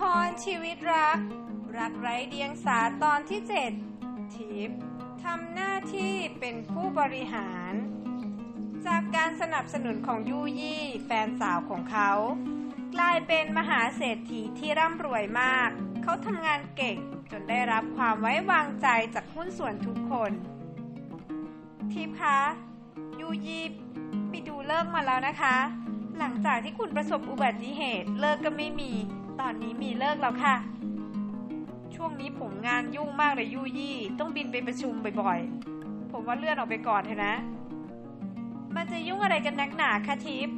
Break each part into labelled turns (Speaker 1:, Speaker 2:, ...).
Speaker 1: ครชีวิตรัก รักไร้เดียงสาตอนที่เจ็ดทิพทำหน้าที่เป็นผู้บริหาร จากการสนับสนุนของยูยี่แฟนสาวของเขา กลายเป็นมหาเศรษฐีที่ร่ำรวยมาก เขาทำงานเก่งจนได้รับความไว้วางใจจากหุ้นส่วนทุกคน ทิพคะยูยี่ไปดูเลิกมาแล้วนะคะ หลังจากที่คุณประสบอุบัติเหตุเลิกก็ไม่มี ตอนนี้มีเลิกแล้วค่ะ ช่วงนี้ผมงานยุ่งมากเลยยูยี่ ต้องบินไปประชุมบ่อยๆ ผมว่าเลื่อนออกไปก่อนเถอะนะ มันจะยุ่งอะไรกันนักหนาคะทิพย์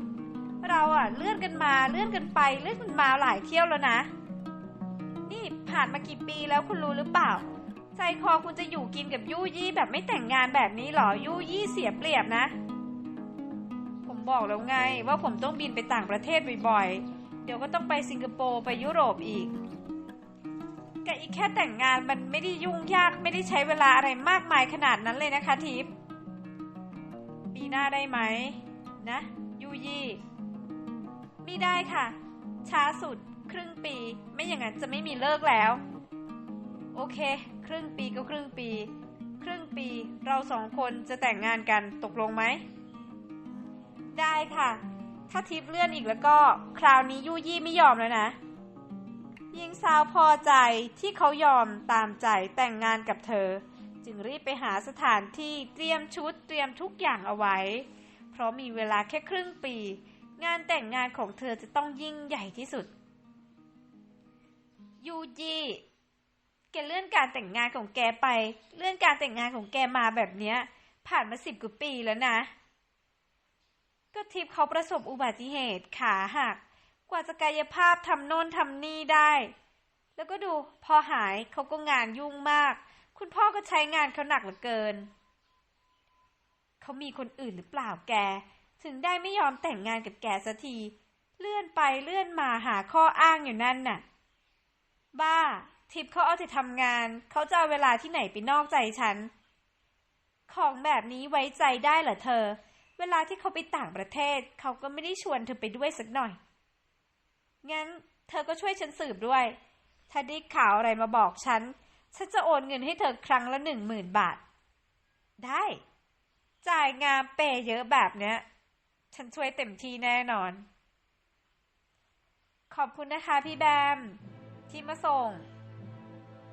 Speaker 1: เราอะเลื่อนกันมาเลื่อนกันไปเลื่อนกันมาหลายเที่ยวแล้วนะ นี่ผ่านมากี่ปีแล้วคุณรู้หรือเปล่า ใจคอคุณจะอยู่กินกับยูยี่แบบไม่แต่งงานแบบนี้หรอยูยี่เสียเปรียบนะ ผมบอกแล้วไงว่าผมต้องบินไปต่างประเทศบ่อยๆ เดี๋ยวก็ต้องไปสิงคโปร์ไปยุโรปอีกกับอีกแค่แต่งงานมันไม่ได้ยุ่งยากไม่ได้ใช้เวลาอะไรมากมายขนาดนั้นเลยนะคะทิพย์ปีหน้าได้ไหมนะ ยูยี่ไม่ได้ค่ะ ช้าสุดครึ่งปี ไม่อย่างนั้นจะไม่มีเลิกแล้ว โอเค ครึ่งปีก็ครึ่งปี ครึ่งปีเราสองคนจะแต่งงานกันตกลงไหม ได้ค่ะ ถ้าทิปเลื่อนอีกแล้วก็คราวนี้ยู่ยี่ไม่ยอมแล้วนะหญิงสาวพอใจที่เขายอมตามใจแต่งงานกับเธอ จึงรีบไปหาสถานที่เตรียมชุดเตรียมทุกอย่างเอาไว้ เพราะมีเวลาแค่ครึ่งปี งานแต่งงานของเธอจะต้องยิ่งใหญ่ที่สุด ยูจีแกเลื่อนการแต่งงานของแกไป เลื่อนการแต่งงานของแกมาแบบเนี้ย ผ่านมาสิบกว่าปีแล้วนะ ก็ทิพย์เขาประสบอุบัติเหตุขาหัก กว่าจะกายภาพทำโน่นทำนี่ได้ แล้วก็ดูพอหายเขาก็งานยุ่งมาก คุณพ่อก็ใช้งานเขาหนักเหลือเกิน เขามีคนอื่นหรือเปล่าแก ถึงได้ไม่ยอมแต่งงานกับแกสักที เลื่อนไปเลื่อนมาหาข้ออ้างอยู่นั่นน่ะ บ้า ทิพย์เขาเอาแต่ทำงาน เขาจะเอาเวลาที่ไหนไปนอกใจฉัน ของแบบนี้ไว้ใจได้เหรอเธอ เวลาที่เขาไปต่างประเทศ เขาก็ไม่ได้ชวนเธอไปด้วยสักหน่อย งั้นเธอก็ช่วยฉันสืบด้วย ถ้าได้ข่าวอะไรมาบอกฉัน ฉันจะโอนเงินให้เธอครั้งละหนึ่งหมื่นบาท ได้ จ่ายงามเปย์เยอะแบบเนี้ย ฉันช่วยเต็มที่แน่นอน ขอบคุณนะคะพี่แบม ที่มาส่ง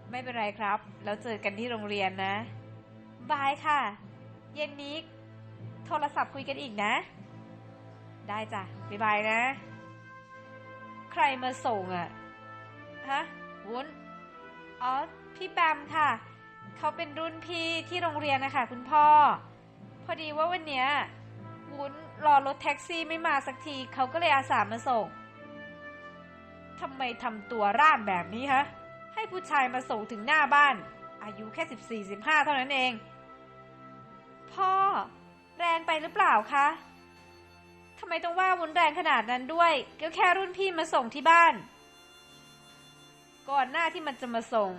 Speaker 1: ไม่เป็นไรครับ แล้วเจอกันที่โรงเรียนนะ บายค่ะ เย็นนี้ โทรศัพท์คุยกันอีกนะ ได้จ้ะบ๊ายบายนะ ใครมาส่งอะ่ะ ฮะ วุ้น อ๋อ พี่แบมค่ะ เขาเป็นรุ่นพี่ที่โรงเรียนนะคะคุณพ่อ พอดีว่าวันเนี้ย วุ้นรอรถแท็กซี่ไม่มาสักที เขาก็เลยอาสามาส่งทำไมทำตัวร่านแบบนี้ฮะ ให้ผู้ชายมาส่งถึงหน้าบ้าน อายุแค่สิบสี่สิบห้าเท่านั้นเอง พ่อ แรงไปหรือเปล่าคะทำไมต้องว่าวุ้นแรงขนาดนั้นด้วยก็แค่รุ่นพี่มาส่งที่บ้าน ก่อนหน้าที่มันจะมาส่ง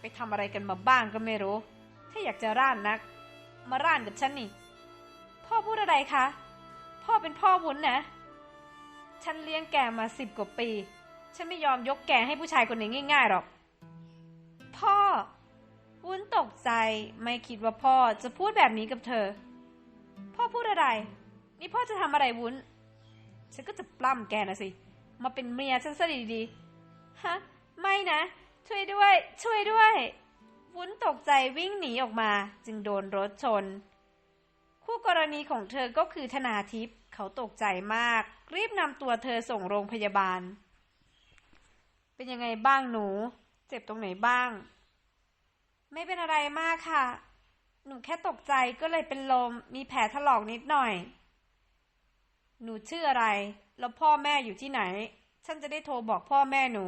Speaker 1: ไปทำอะไรกันมาบ้างก็ไม่รู้ ถ้าอยากจะร่านนัก มาร่านกับฉันนี่ พ่อพูดอะไรคะ พ่อเป็นพ่อวุ้นนะ ฉันเลี้ยงแกมาสิบกว่าปี ฉันไม่ยอมยกแกให้ผู้ชายคนนี้ง่ายๆหรอก พ่อ วุ้นตกใจไม่คิดว่าพ่อจะพูดแบบนี้กับเธอ พ่อพูดอะไร นี่พ่อจะทำอะไรวุ้น ฉันก็จะปล้ำแกนะสิ มาเป็นเมียฉันซะดีๆ ฮะ ไม่นะ ช่วยด้วย ช่วยด้วย วุ้นตกใจวิ่งหนีออกมา จึงโดนรถชน คู่กรณีของเธอก็คือธนาทิพย์ เขาตกใจมาก รีบนำตัวเธอส่งโรงพยาบาล เป็นยังไงบ้างหนู เจ็บตรงไหนบ้าง ไม่เป็นอะไรมากค่ะ หนูแค่ตกใจก็เลยเป็นลม มีแผลถลอกนิดหน่อย หนูชื่ออะไร แล้วพ่อแม่อยู่ที่ไหน ฉันจะได้โทรบอกพ่อแม่หนู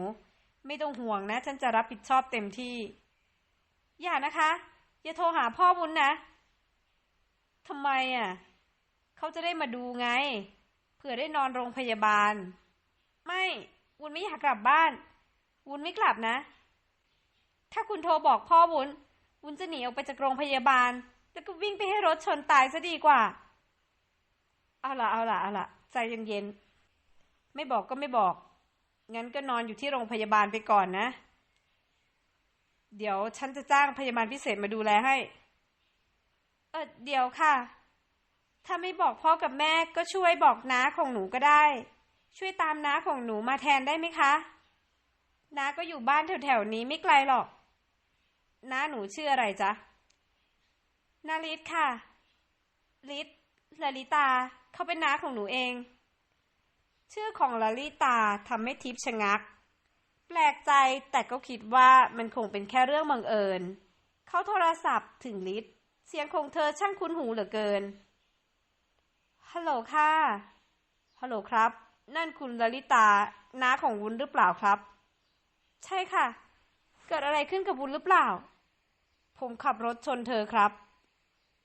Speaker 1: ไม่ต้องห่วงนะ ฉันจะรับผิดชอบเต็มที่ อย่านะคะ อย่าโทรหาพ่อบุญนะทำไมอะ เขาจะได้มาดูไง เผื่อได้นอนโรงพยาบาล ไม่วุ้นไม่อยากกลับบ้าน วุ้นไม่กลับนะ ถ้าคุณโทรบอกพ่อวุ้น วุ้นจะหนีออกไปจากโรงพยาบาล แล้วก็วิ่งไปให้รถชนตายซะดีกว่า เอาละเอาละเอาละใจเย็นๆ ไม่บอกก็ไม่บอก งั้นก็นอนอยู่ที่โรงพยาบาลไปก่อนนะ เดี๋ยวฉันจะจ้างพยาบาลพิเศษมาดูแลให้ เออเดี๋ยวค่ะ ถ้าไม่บอกพ่อกับแม่ก็ช่วยบอกน้าของหนูก็ได้ ช่วยตามน้าของหนูมาแทนได้ไหมคะ น้าก็อยู่บ้านแถวๆนี้ไม่ไกลหรอก น้าหนูชื่ออะไรจ๊ะนาริตค่ะลิตลลิตา เขาเป็นน้าของหนูเอง ชื่อของลลิตาทำให้ทิพย์ชะงัก แปลกใจแต่ก็คิดว่ามันคงเป็นแค่เรื่องบังเอิญ เขาโทรศัพท์ถึงลิศเสียงของเธอช่างคุ้นหูเหลือเกิน ฮัลโหลค่ะ ฮัลโหลครับ นั่นคุณลลิตา น้าของวุ้นหรือเปล่าครับ ใช่ค่ะ เกิดอะไรขึ้นกับวุ้นหรือเปล่า ผมขับรถชนเธอครับ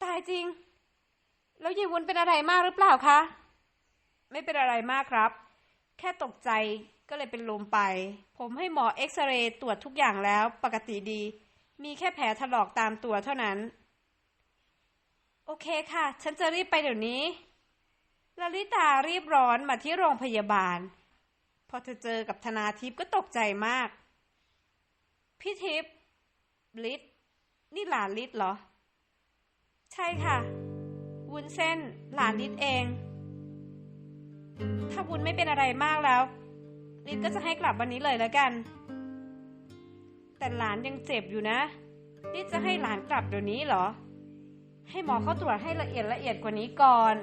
Speaker 1: ตายจริง แล้วยายวุ้นเป็นอะไรมากหรือเปล่าคะ ไม่เป็นอะไรมากครับ แค่ตกใจก็เลยเป็นลมไป ผมให้หมอเอ็กซเรย์ตรวจทุกอย่างแล้วปกติดี มีแค่แผลถลอกตามตัวเท่านั้น โอเคค่ะ ฉันจะรีบไปเดี๋ยวนี้ลลิตารีบร้อนมาที่โรงพยาบาล พอเธอเจอกับธนาทิพย์ก็ตกใจมาก พี่ทิพย์ลิศ นี่หลานลิศเหรอ ใช่ค่ะ วุ้นเส้นหลานลิศเอง ถ้าวุ้นไม่เป็นอะไรมากแล้วลิศก็จะให้กลับวันนี้เลยแล้วกัน แต่หลานยังเจ็บอยู่นะลิศจะให้หลานกลับเดี๋ยวนี้เหรอ ให้หมอเขาตรวจให้ละเอียดละเอียดกว่านี้ก่อน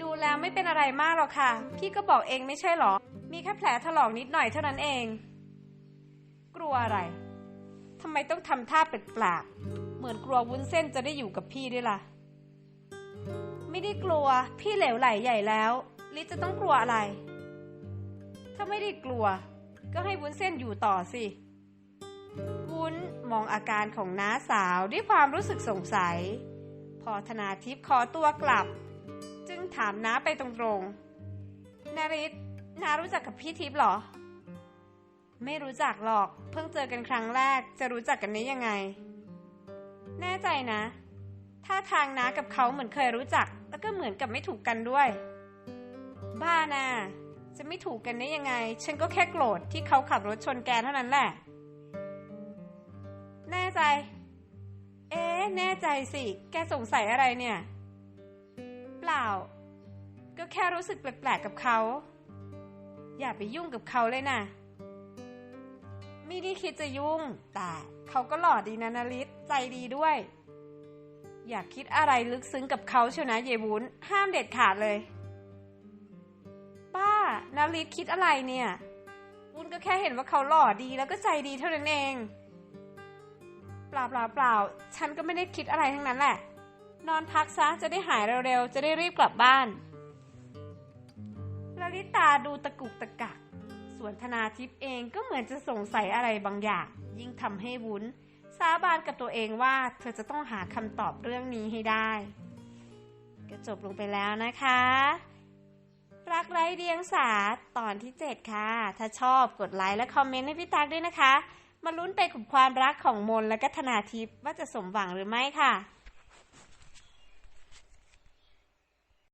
Speaker 1: ดูแล้วไม่เป็นอะไรมากหรอกค่ะ พี่ก็บอกเองไม่ใช่หรอ มีแค่แผลถลอกนิดหน่อยเท่านั้นเอง กลัวอะไร ทำไมต้องทำท่าแปลกๆเหมือนกลัววุ้นเส้นจะได้อยู่กับพี่ด้วยล่ะ ไม่ได้กลัว พี่เหลวไหลใหญ่แล้ว ลิศจะต้องกลัวอะไร ถ้าไม่ได้กลัว ก็ให้วุ้นเส้นอยู่ต่อสิ วุ้นมองอาการของน้าสาวด้วยความรู้สึกสงสัย พอธนาทิพย์ขอตัวกลับ จึงถามน้าไปตรงๆ นาริศน้ารู้จักกับพี่ทิพย์เหรอ ไม่รู้จักหรอก เพิ่งเจอกันครั้งแรก จะรู้จักกันได้ยังไง แน่ใจนะ ถ้าทางน้ากับเขาเหมือนเคยรู้จัก แล้วก็เหมือนกับไม่ถูกกันด้วย บ้านะจะไม่ถูกกันได้ยังไง ฉันก็แค่โกรธที่เขาขับรถชนแกเท่านั้นแหละ แน่ใจ เอ๊ะแน่ใจสิ แกสงสัยอะไรเนี่ย เปล่า ก็แค่รู้สึกแปลกๆกับเขา อย่าไปยุ่งกับเขาเลยน่ะ ไม่ได้คิดจะยุ่ง แต่เขาก็หล่อดีนะนาริศใจดีด้วย อยากคิดอะไรลึกซึ้งกับเขาเชียวนะเยวุ้น ห้ามเด็ดขาดเลย ป้านาริศคิดอะไรเนี่ย วุ้นก็แค่เห็นว่าเขาหล่อดีแล้วก็ใจดีเท่านั้นเองเปล่าเปล่าเปล่าฉันก็ไม่ได้คิดอะไรทั้งนั้นแหละ นอนพักซะจะได้หายเร็วๆ จะได้รีบกลับบ้านลลิตาดูตะกุกตะกัก ส่วนธนาทิพย์เองก็เหมือนจะสงสัยอะไรบางอย่าง ยิ่งทำให้วุ้น สาบานกับตัวเองว่า เธอจะต้องหาคำตอบเรื่องนี้ให้ได้ ก็จบลงไปแล้วนะคะ รักไร้เดียงสาตอนที่ 7 ค่ะ ถ้าชอบกดไลค์และคอมเมนต์ให้พี่ตั๊กด้วยนะคะ มาลุ้นไปกับความรักของมนและก็ธนาทิพย์ว่าจะสมหวังหรือไม่ค่ะ